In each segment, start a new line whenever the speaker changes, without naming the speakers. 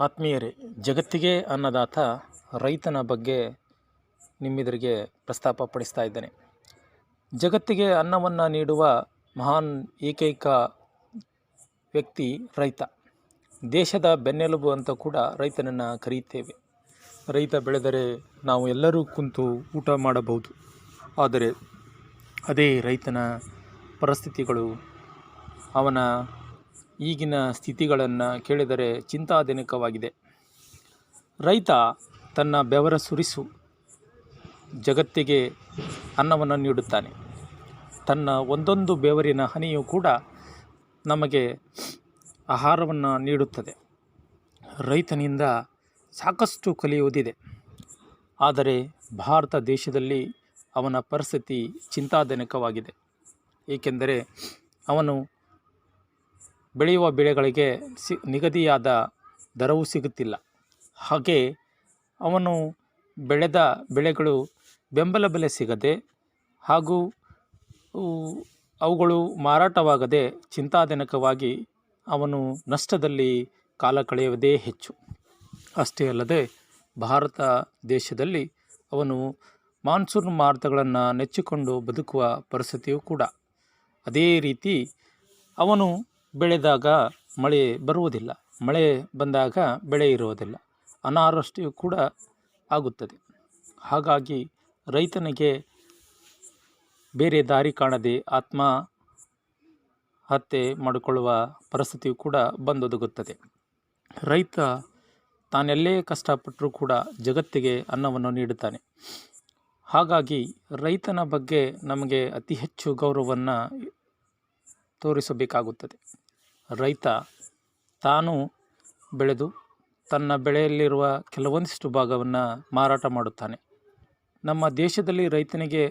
ಆತ್ಮೀಯರೇ, ಜಗತ್ತಿಗೆ ಅನ್ನದಾತ ರೈತನ ಬಗ್ಗೆ ನಿಮ್ಮೆದುರಿಗೆ ಪ್ರಸ್ತಾಪ ಪಡಿಸ್ತಾ ಇದ್ದೇನೆ. ಜಗತ್ತಿಗೆ ಅನ್ನವನ್ನು ನೀಡುವ ಮಹಾನ್ ಏಕೈಕ ವ್ಯಕ್ತಿ ರೈತ. ದೇಶದ ಬೆನ್ನೆಲುಬು ಅಂತ ಕೂಡ ರೈತನನ್ನು ಕರೆಯುತ್ತೇವೆ. ರೈತ ಬೆಳೆದರೆ ನಾವು ಎಲ್ಲರೂ ಕುಂತು ಊಟ ಮಾಡಬಹುದು. ಆದರೆ ಅದೇ ರೈತನ ಪರಿಸ್ಥಿತಿಗಳು ಅವನ ಈಗಿನ ಸ್ಥಿತಿಗಳನ್ನು ಕೇಳಿದರೆ ಚಿಂತಾಜನಕವಾಗಿದೆ. ರೈತ ತನ್ನ ಬೆವರ ಸುರಿಸು ಜಗತ್ತಿಗೆ ಅನ್ನವನ್ನು ನೀಡುತ್ತಾನೆ. ತನ್ನ ಒಂದೊಂದು ಬೆವರಿನ ಹನಿಯು ಕೂಡ ನಮಗೆ ಆಹಾರವನ್ನು ನೀಡುತ್ತದೆ. ರೈತನಿಂದ ಸಾಕಷ್ಟು ಕಲಿಯುವುದಿದೆ. ಆದರೆ ಭಾರತ ದೇಶದಲ್ಲಿ ಅವನ ಪರಿಸ್ಥಿತಿ ಚಿಂತಾಜನಕವಾಗಿದೆ. ಏಕೆಂದರೆ ಅವನು ಬೆಳೆಯುವ ಬೆಳೆಗಳಿಗೆ ಸಿ, ನಿಗದಿಯಾದ ದರವು ಸಿಗುತ್ತಿಲ್ಲ. ಹಾಗೆ ಅವನು ಬೆಳೆದ ಬೆಳೆಗಳು ಬೆಂಬಲ ಬೆಲೆ ಸಿಗದೆ ಹಾಗೂ ಅವುಗಳು ಮಾರಾಟವಾಗದೆ ಚಿಂತಾಜನಕವಾಗಿ ಅವನು ನಷ್ಟದಲ್ಲಿ ಕಾಲ ಕಳೆಯುವುದೇ ಹೆಚ್ಚು. ಅಷ್ಟೇ ಅಲ್ಲದೆ ಭಾರತ ದೇಶದಲ್ಲಿ ಅವನು ಮಾನ್ಸೂನ್ ಮಾರುತಗಳನ್ನು ನೆಚ್ಚಿಕೊಂಡು ಬದುಕುವ ಪರಿಸ್ಥಿತಿಯೂ ಕೂಡ. ಅದೇ ರೀತಿ ಅವನು ಬೆಳೆದಾಗ ಮಳೆ ಬರುವುದಿಲ್ಲ. ಮಳೆ ಬಂದಾಗ ಬೆಳೆ ಇರುವುದಿಲ್ಲ. ಅನಾವೃಷ್ಟಿಯು ಕೂಡ ಆಗುತ್ತದೆ. ಹಾಗಾಗಿ ರೈತನಿಗೆ ಬೇರೆ ದಾರಿ ಕಾಣದೆ ಆತ್ಮ ಹತ್ಯೆ ಮಾಡಿಕೊಳ್ಳುವ ಪರಿಸ್ಥಿತಿಯು ಕೂಡ ಬಂದೊದಗುತ್ತದೆ. ರೈತ ತಾನೆಲ್ಲೇ ಕಷ್ಟಪಟ್ಟರೂ ಕೂಡ ಜಗತ್ತಿಗೆ ಅನ್ನವನ್ನು ನೀಡುತ್ತಾನೆ. ಹಾಗಾಗಿ ರೈತನ ಬಗ್ಗೆ ನಮಗೆ ಅತಿ ಹೆಚ್ಚು ಗೌರವವನ್ನು ತೋರಿಸಬೇಕಾಗುತ್ತದೆ. ರೈತ ತಾನು ಬೆಳೆದು ತನ್ನ ಬೆಳೆಯಲ್ಲಿರುವ ಕೆಲವೊಂದಿಷ್ಟು ಭಾಗವನ್ನು ಮಾರಾಟ ಮಾಡುತ್ತಾನೆ. ನಮ್ಮ ದೇಶದಲ್ಲಿ ರೈತನಿಗೆ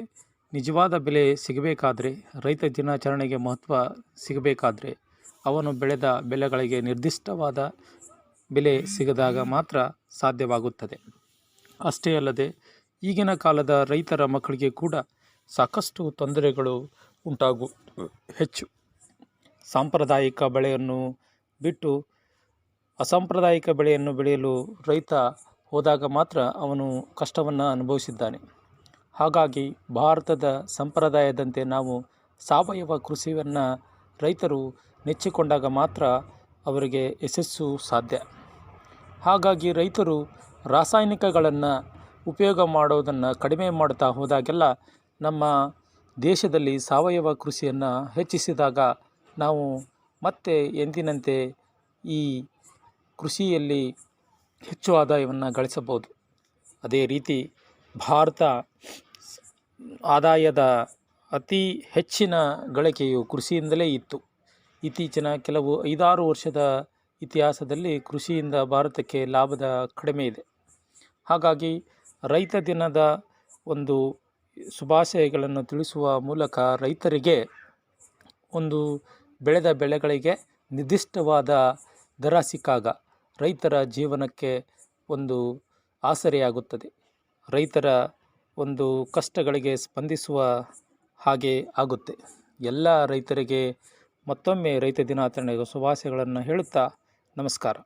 ನಿಜವಾದ ಬೆಲೆ ಸಿಗಬೇಕಾದರೆ, ರೈತ ದಿನಾಚರಣೆಗೆ ಮಹತ್ವ ಸಿಗಬೇಕಾದರೆ ಅವನು ಬೆಳೆದ ಬೆಳೆಗಳಿಗೆ ನಿರ್ದಿಷ್ಟವಾದ ಬೆಲೆ ಸಿಗದಾಗ ಮಾತ್ರ ಸಾಧ್ಯವಾಗುತ್ತದೆ. ಅಷ್ಟೇ ಅಲ್ಲದೆ ಈಗಿನ ಕಾಲದ ರೈತರ ಮಕ್ಕಳಿಗೆ ಕೂಡ ಸಾಕಷ್ಟು ತೊಂದರೆಗಳು ಉಂಟಾಗು ಹೆಚ್ಚು ಸಾಂಪ್ರದಾಯಿಕ ಬೆಳೆಯನ್ನು ಬಿಟ್ಟು ಅಸಾಂಪ್ರದಾಯಿಕ ಬೆಳೆಯನ್ನು ಬೆಳೆಯಲು ರೈತ ಹೋದಾಗ ಮಾತ್ರ ಅವನು ಕಷ್ಟವನ್ನು ಅನುಭವಿಸಿದ್ದಾನೆ. ಹಾಗಾಗಿ ಭಾರತದ ಸಂಪ್ರದಾಯದಂತೆ ನಾವು ಸಾವಯವ ಕೃಷಿಯನ್ನು ರೈತರು ನೆಚ್ಚಿಕೊಂಡಾಗ ಮಾತ್ರ ಅವರಿಗೆ ಯಶಸ್ಸು ಸಾಧ್ಯ. ಹಾಗಾಗಿ ರೈತರು ರಾಸಾಯನಿಕಗಳನ್ನು ಉಪಯೋಗ ಮಾಡೋದನ್ನು ಕಡಿಮೆ ಮಾಡ್ತಾ ಹೋದಾಗೆಲ್ಲ ನಮ್ಮ ದೇಶದಲ್ಲಿ ಸಾವಯವ ಕೃಷಿಯನ್ನು ಹೆಚ್ಚಿಸಿದಾಗ ನಾವು ಮತ್ತೆ ಎಂದಿನಂತೆ ಈ ಕೃಷಿಯಲ್ಲಿ ಹೆಚ್ಚು ಆದಾಯವನ್ನು ಗಳಿಸಬಹುದು. ಅದೇ ರೀತಿ ಭಾರತ ಆದಾಯದ ಅತಿ ಹೆಚ್ಚಿನ ಗಳಿಕೆಯು ಕೃಷಿಯಿಂದಲೇ ಇತ್ತು. ಇತ್ತೀಚಿನ ಕೆಲವು ಐದಾರು ವರ್ಷದ ಇತಿಹಾಸದಲ್ಲಿ ಕೃಷಿಯಿಂದ ಭಾರತಕ್ಕೆ ಲಾಭದ ಕಡಿಮೆ ಇದೆ. ಹಾಗಾಗಿ ರೈತ ದಿನದ ಒಂದು ಶುಭಾಶಯಗಳನ್ನು ತಿಳಿಸುವ ಮೂಲಕ ರೈತರಿಗೆ ಒಂದು ಬೆಳೆದ ಬೆಳೆಗಳಿಗೆ ನಿರ್ದಿಷ್ಟವಾದ ದರ ಸಿಕ್ಕಾಗ ರೈತರ ಜೀವನಕ್ಕೆ ಒಂದು ಆಸರೆಯಾಗುತ್ತದೆ. ರೈತರ ಒಂದು ಕಷ್ಟಗಳಿಗೆ ಸ್ಪಂದಿಸುವ ಹಾಗೆ ಆಗುತ್ತೆ. ಎಲ್ಲ ರೈತರಿಗೆ ಮತ್ತೊಮ್ಮೆ ರೈತ ದಿನಾಚರಣೆಯ ಶುಭಾಶಯಗಳನ್ನು ಹೇಳುತ್ತಾ ನಮಸ್ಕಾರ.